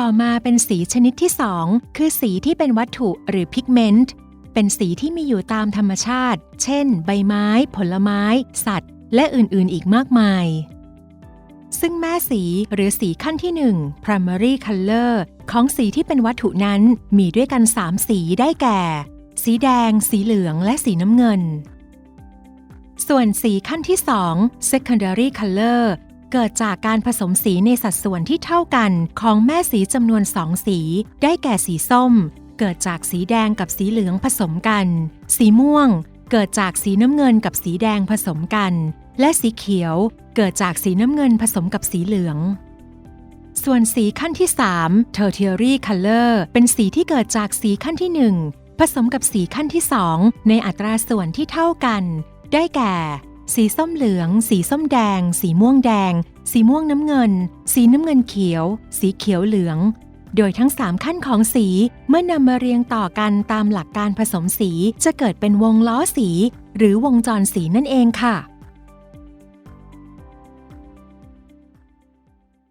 ต่อมาเป็นสีชนิดที่ 2 คือสีที่เป็นวัตถุหรือพิกเมนต์เป็นสีที่มีอยู่ตามธรรมชาติ เช่น ใบไม้ ผลไม้ สัตว์ และอื่น ๆ อีกมากมาย ซึ่งแม่สีหรือสีขั้นที่ 1 primary color ของสีที่เป็นวัตถุนั้นมีด้วยกัน 3 สีได้แก่ สีแดง สีเหลือง และสีน้ำเงิน ส่วนสีขั้นที่ 2 secondary color เกิดจากการผสมสีในสัดส่วนที่เท่ากันของแม่สีจำนวนสองสี ได้แก่สีส้ม เกิดจากสีแดงกับสีเหลืองผสมกัน สีม่วง เกิดจากสีน้ำเงินกับสีแดงผสมกัน และสีเขียว เกิดจากสีน้ำเงินผสมกับสีเหลืองส่วนสีขั้นที่ 3 tertiary color เป็นสีที่เกิดจากสีขั้นที่ 1 ผสมกับสีขั้นที่ 2 ในอัตราส่วนที่เท่ากัน ได้แก่ สีส้มเหลือง สีส้มแดง สีม่วงแดง สีม่วงน้ำเงิน สีน้ำเงินเขียว สีเขียวเหลือง โดยทั้ง 3 ขั้นของสีเมื่อนำมาเรียงต่อกันตามหลักการผสมสีจะเกิดเป็นวงล้อสี หรือวงจรสีนั่นเองค่ะ